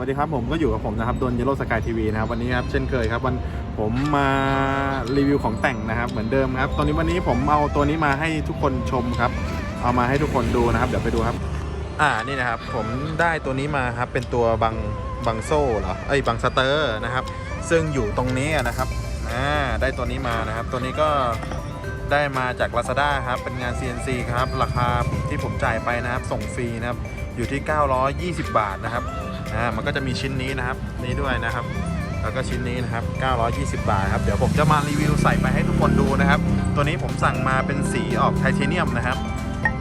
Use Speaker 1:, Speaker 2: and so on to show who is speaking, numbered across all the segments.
Speaker 1: สวัสดีครับผมก็อยู่กับผมนะครับดนเยลโลสกายทีวีนะครับวันนี้ครับเช่นเคยครับวันผมมารีวิวของแต่งนะครับเหมือนเดิมครับตอนนี้วันนี้ผมเอาตัวนี้มาให้ทุกคนชมครับ เอามาให้ทุกคนดูนะครับ เดี๋ยวไปดูครับ อ่านี่นะครับผมได้ตัวนี้มาครับเป็นตัวบังบังโซ่เหรอเอ้บังสเตอร์นะครับ ซึ่งอยู่ตรงนี้นะครับอ่าได้ตัวนี้มานะครับ ตัวนี้ก็ได้มาจาก Lazada ครับเป็นงาน CNC ครับราคาที่ผมจ่ายไปนะครับส่งฟรีนะครับอยู่ที่ 920 บาทนะครับ อ่ามันก็จะมีชิ้นนี้นะครับ นี้ด้วยนะครับ แล้วก็ชิ้นนี้นะครับ 920 บาทครับ เดี๋ยวผมจะมารีวิวใส่ไปให้ทุกคนดูนะครับ ตัวนี้ผมสั่งมาเป็นสีออกไทเทเนียมนะครับ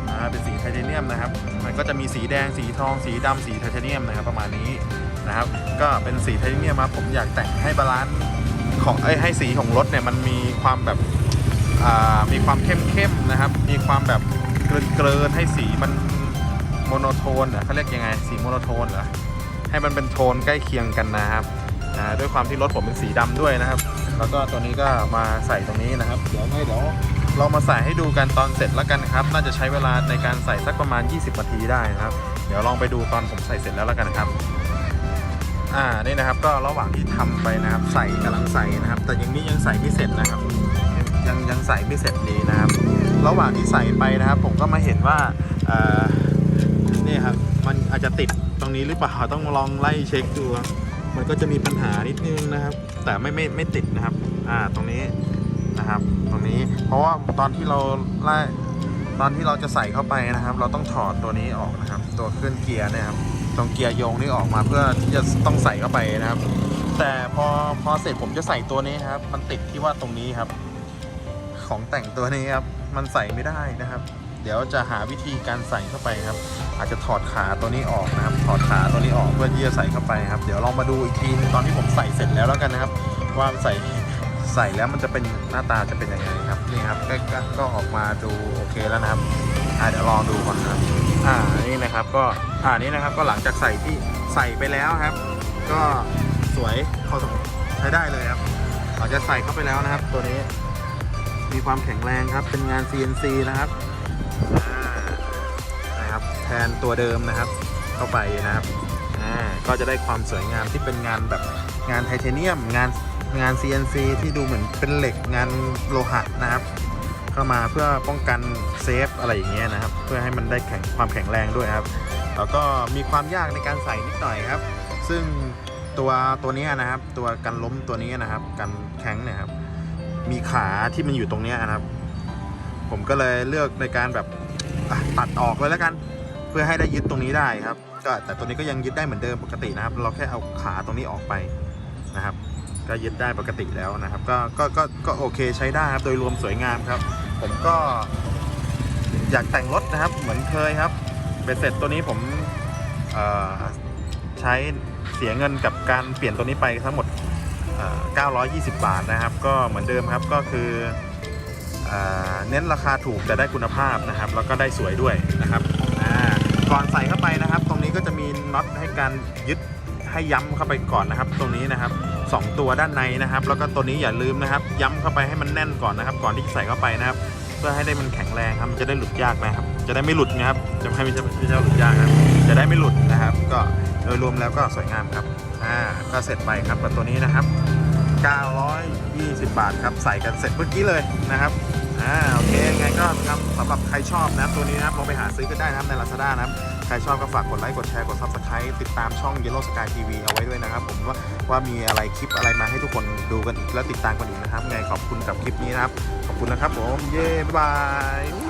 Speaker 1: อ่าเป็นสีไทเทเนียมนะครับ มันก็จะมีสีแดง สีทอง สีดำสีไทเทเนียมนะครับ ประมาณนี้นะครับ ก็เป็นสีไทเทเนียมมาผมอยากแต่งให้บาลานซ์ของเอ้ยให้สีของรถเนี่ยมันมีความแบบมีความเข้มเข้มๆนะครับ มีความแบบเกลินเกลินๆให้สีมันโมโนโทนเหรอเขาเรียกยังไงสีโมโนโทนเหรอ ให้มันเป็นโทนใกล้เคียงกันนะครับอ่าด้วยความที่รถผมเป็นสีดำด้วยนะครับ แล้วก็ตัวนี้ก็มาใส่ตรงนี้นะครับ เดี๋ยวให้เดี๋ยวเรามาใส่ให้ดูกันตอนเสร็จแล้วกันครับ น่าจะใช้เวลาในการใส่สักประมาณ 20นาทีได้นะครับ เดี๋ยวลองไปดูตอนผมใส่เสร็จแล้วแล้วกันครับ อ่า นี่นะครับ ก็ระหว่างที่ทำไปนะครับ ใส่กำลังใส่นะครับ แต่ยังนี้ยังใส่ไม่เสร็จนะครับ ยังยังใส่ไม่เสร็จดีนะครับ ระหว่างที่ใส่ไปนะครับ ผมก็มาเห็นว่าอ่อนี่ครับ มันอาจจะติดตรงนี้หรือเปล่าต้องลองไล่เช็คดูครับมันก็จะมีปัญหานิดนึงนะครับ แต่ไม่ไม่ไม่ติดนะครับ อ่าตรงนี้นะครับ ตรงนี้เพราะว่าตอนที่เราไล่ตอนที่เราจะใส่เข้าไปนะครับ เราต้องถอดตัวนี้ออกนะครับ ตัวเคลื่อนเกียร์นะครับตรงเกียร์โยงนี่ออกมาเพื่อที่จะต้องใส่เข้าไปนะครับ แต่พอพอเสร็จผมจะใส่ตัวนี้ครับ มันติดที่ว่าตรงนี้ครับ ของแต่งตัวนี้ครับ มันใส่ไม่ได้นะครับ ดี๋ยวจะหาวิธีการใส่เข้าไปครับ อาจจะถอดขาตัวนี้ออกนะครับ ถอดขาตัวนี้ออกเพื่อที่จะใส่เข้าไปครับ เดี๋ยวลองมาดูอีกทีตอนที่ผมใส่เสร็จแล้วแล้วกันนะครับ ว่าใส่ใส่แล้วมันจะเป็นหน้าตาจะเป็นยังไงครับนี่ครับก็ก็ออกมาดูโอเคแล้วนะครับอ่าเดี๋ยวลองดูก่อนนะครับอ่านี่นะครับก็อ่านี่นะครับก็หลังจากใส่ที่ใส่ไปแล้วครับ ก็สวยเขาสมใช้ได้เลยครับหลังจากใส่เข้าไปแล้วนะครับ ตัวนี้มีความแข็งแรงครับเป็นงาน CNC นะครับ นะครับแทนตัวเดิมนะครับ เข้าไปนะครับอ่าก็จะได้ความสวยงามที่เป็นงานแบบงานไทเทเนียม งานงาน CNC ที่ดูเหมือนเป็นเหล็กงานโลหะนะครับ เข้ามาเพื่อป้องกันเซฟอะไรอย่างเงี้ยนะครับ เพื่อให้มันได้แข็งความแข็งแรงด้วยครับ แล้วก็มีความยากในการใส่นิดหน่อยครับ ซึ่งตัวตัวนี้นะครับ ตัวกันล้มตัวนี้นะครับ กันแข็งเนี่ยครับมีขาที่มันอยู่ตรงนี้นะครับ ผมก็เลยเลือกในการแบบตัดออกเลยแล้วกัน เพื่อให้ได้ยึดตรงนี้ได้ครับ ก็แต่ตัวนี้ก็ยังยึดได้เหมือนเดิมปกตินะครับ เราแค่เอาขาตรงนี้ออกไปนะครับ ก็ยึดได้ปกติแล้วนะครับ ก็ก็ก็ก็โอเคใช้ได้ครับโดยรวมสวยงามครับ ผมก็อยากแต่งรถนะครับเหมือนเคยครับเบ็ดเสร็จตัวนี้ผมใช้เสียเงินกับการเปลี่ยนตัวนี้ไปทั้งหมด 920 บาทนะครับ ก็เหมือนเดิมครับก็คือ เน้นราคาถูกแต่ได้คุณภาพนะครับ แล้วก็ได้สวยด้วยนะครับก่อนใส่เข้าไปนะครับ ตรงนี้ก็จะมีน็อตให้การยึดให้ย้ำเข้าไปก่อนนะครับ ตรงนี้นะครับสองตัวด้านในนะครับ แล้วก็ตัวนี้อย่าลืมนะครับ ย้ำเข้าไปให้มันแน่นก่อนนะครับ ก่อนที่จะใส่เข้าไปนะครับ เพื่อให้ได้มันแข็งแรงครับมันจะได้หลุดยากนะครับ จะได้ไม่หลุดนะครับจะไม่ใช่ไม่ใช่หลุดยากนะครับจะได้ไม่หลุดนะครับ ก็โดยรวมแล้วก็สวยงามครับอ่าก็เสร็จไปครับกับตัวนี้นะครับ 920 บาทครับใส่กันเสร็จเมื่อกี้เลยนะครับ อ่าโอเคงไงก็ครับสำหรับใครชอบนะครับตัวนี้นะครับลองไปหาซื้อก็ได้นะครับใน Lazada นะครับใครชอบก็ฝากกดไลค์กดแชร์กด Subscribe ติดตามช่อง Yellow Sky TV เอาไว้ด้วยนะครับ ผมว่าว่ามีอะไรคลิปอะไรมาให้ทุกคนดูกันอีกและติดตามกันอีกนะครับ ไงขอบคุณกับคลิปนี้นะครับ ขอบคุณนะครับผมเย้บ๊ายบาย